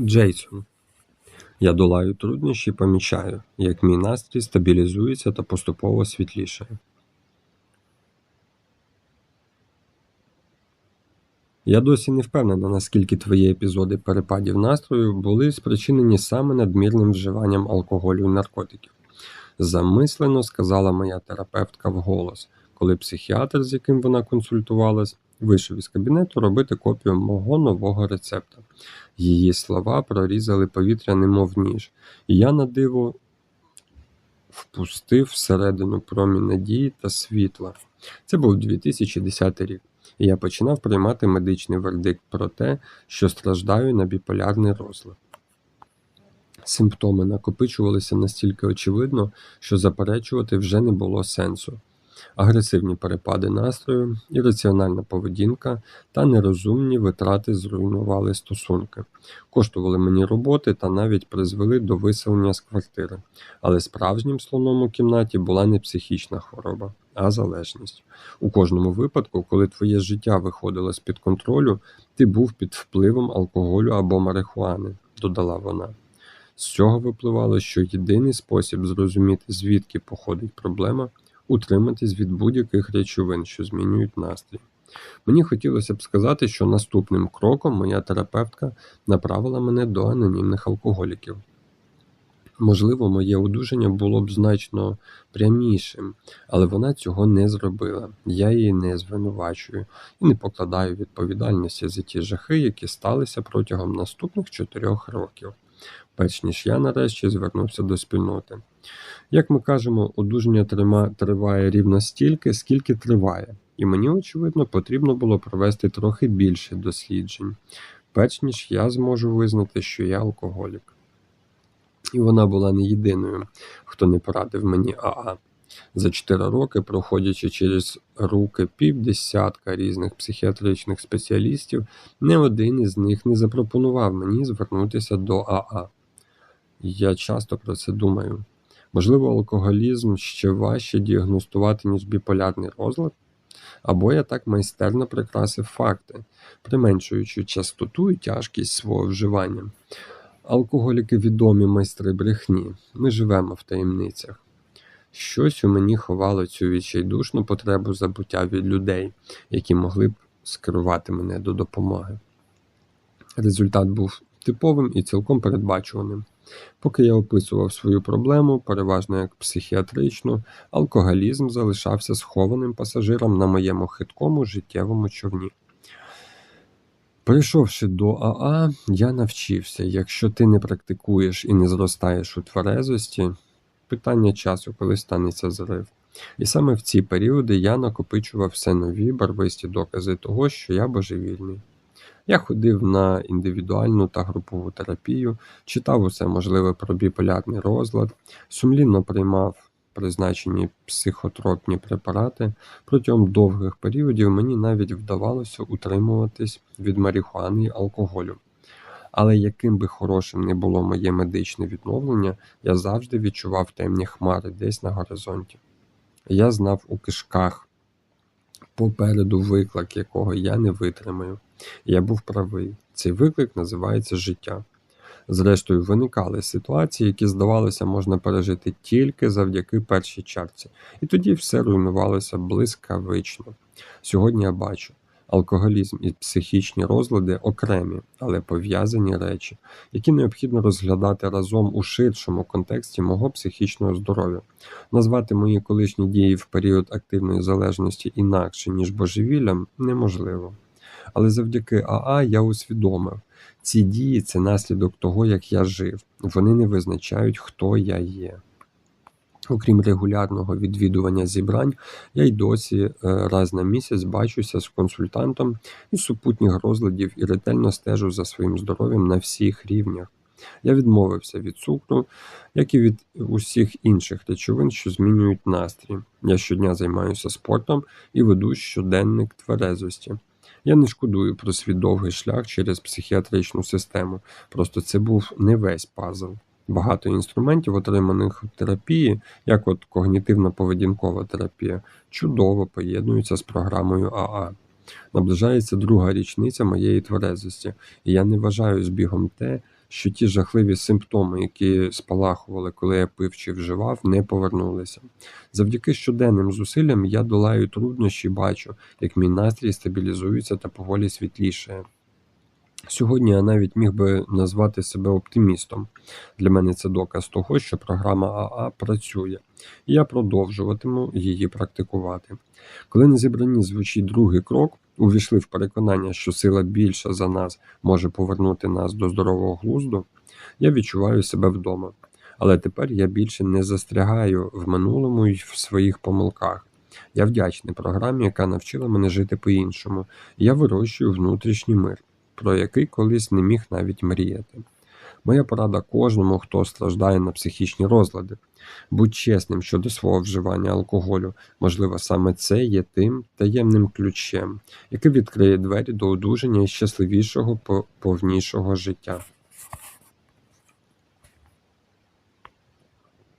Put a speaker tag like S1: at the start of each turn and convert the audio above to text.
S1: Джейсон. Я долаю труднощі, помічаю, як мій настрій стабілізується та поступово світлішає. Я досі не впевнена, наскільки твої епізоди перепадів настрою були спричинені саме надмірним вживанням алкоголю і наркотиків. Замислено сказала моя терапевтка вголос, коли психіатр, з яким вона консультувалась, вийшов із кабінету робити копію мого нового рецепта. Її слова прорізали повітря, немов ніж, і я на диво впустив всередину промінь надії та світла. Це був 2010 рік, і я починав приймати медичний вердикт про те, що страждаю на біполярний розлад. Симптоми накопичувалися настільки очевидно, що заперечувати вже не було сенсу. Агресивні перепади настрою, ірраціональна поведінка та нерозумні витрати зруйнували стосунки, коштували мені роботи та навіть призвели до виселення з квартири. Але справжнім слоном у кімнаті була не психічна хвороба, а залежність. У кожному випадку, коли твоє життя виходило з-під контролю, ти був під впливом алкоголю або марихуани, додала вона. З цього випливало, що єдиний спосіб зрозуміти, звідки походить проблема, утриматись від будь-яких речовин, що змінюють настрій. Мені хотілося б сказати, що наступним кроком моя терапевтка направила мене до анонімних алкоголіків. Можливо, моє одужання було б значно прямішим, але вона цього не зробила. Я її не звинувачую і не покладаю відповідальності за ті жахи, які сталися протягом наступних чотирьох років перш ніж я нарешті звернувся до спільноти. Як ми кажемо, одужання триває рівно стільки, скільки триває, і мені, очевидно, потрібно було провести трохи більше досліджень, перш ніж я зможу визнати, що я алкоголік. І вона була не єдиною, хто не порадив мені АА. За чотири роки, проходячи через руки півдесятка різних психіатричних спеціалістів, не один із них не запропонував мені звернутися до АА. Я часто про це думаю. Можливо, алкоголізм ще важче діагностувати, ніж біполярний розлад, або я так майстерно прикрасив факти, применшуючи частоту і тяжкість свого вживання. Алкоголіки відомі майстри брехні, ми живемо в таємницях. Щось у мені ховало цю відчайдушну потребу забуття від людей, які могли б скерувати мене до допомоги. Результат був типовим і цілком передбачуваним. Поки я описував свою проблему, переважно як психіатричну, алкоголізм залишався схованим пасажиром на моєму хиткому життєвому човні. Прийшовши до АА, я навчився, якщо ти не практикуєш і не зростаєш у тверезості, питання часу, коли станеться зрив. І саме в ці періоди я накопичував все нові барвисті докази того, що я божевільний. Я ходив на індивідуальну та групову терапію, читав усе можливе про біполярний розлад, сумлінно приймав призначені психотропні препарати. Протягом довгих періодів мені навіть вдавалося утримуватись від марихуани і алкоголю. Але яким би хорошим не було моє медичне відновлення, я завжди відчував темні хмари десь на горизонті. Я знав у кишках попереду виклик, якого я не витримаю. Я був правий. Цей виклик називається життя. Зрештою, виникали ситуації, які, здавалося, можна пережити тільки завдяки першій чарці, і тоді все руйнувалося блискавично. Сьогодні я бачу, алкоголізм і психічні розлади окремі, але пов'язані речі, які необхідно розглядати разом у ширшому контексті мого психічного здоров'я, назвати мої колишні дії в період активної залежності інакше, ніж божевіллям, неможливо. Але завдяки АА я усвідомив, ці дії це наслідок того, як я жив. Вони не визначають, хто я є. Окрім регулярного відвідування зібрань, я й досі е, раз на місяць бачуся з консультантом із супутніх розладів і ретельно стежу за своїм здоров'ям на всіх рівнях. Я відмовився від цукру, як і від усіх інших речовин, що змінюють настрій. Я щодня займаюся спортом і веду щоденник тверезості. Я не шкодую про свій довгий шлях через психіатричну систему, просто це був не весь пазл. Багато інструментів, отриманих в терапії, як от когнітивно-поведінкова терапія, чудово поєднуються з програмою АА. Наближається друга річниця моєї тверезості, і я не вважаю збігом те, що ті жахливі симптоми, які спалахували, коли я пив чи вживав, не повернулися. Завдяки щоденним зусиллям я долаю труднощі, бачу, як мій настрій стабілізується та поволі світлішає. Сьогодні я навіть міг би назвати себе оптимістом. Для мене це доказ того, що програма АА працює, і я продовжуватиму її практикувати. Коли на зібранні звучить другий крок, увійшли в переконання, що сила більша за нас може повернути нас до здорового глузду, я відчуваю себе вдома. Але тепер я більше не застрягаю в минулому і в своїх помилках. Я вдячний програмі, яка навчила мене жити по-іншому. Я вирощую внутрішній мир, про який колись не міг навіть мріяти. Моя порада кожному, хто страждає на психічні розлади. Будь чесним щодо свого вживання алкоголю. Можливо, саме це є тим таємним ключем, який відкриє двері до одужання і щасливішого, по- повнішого життя.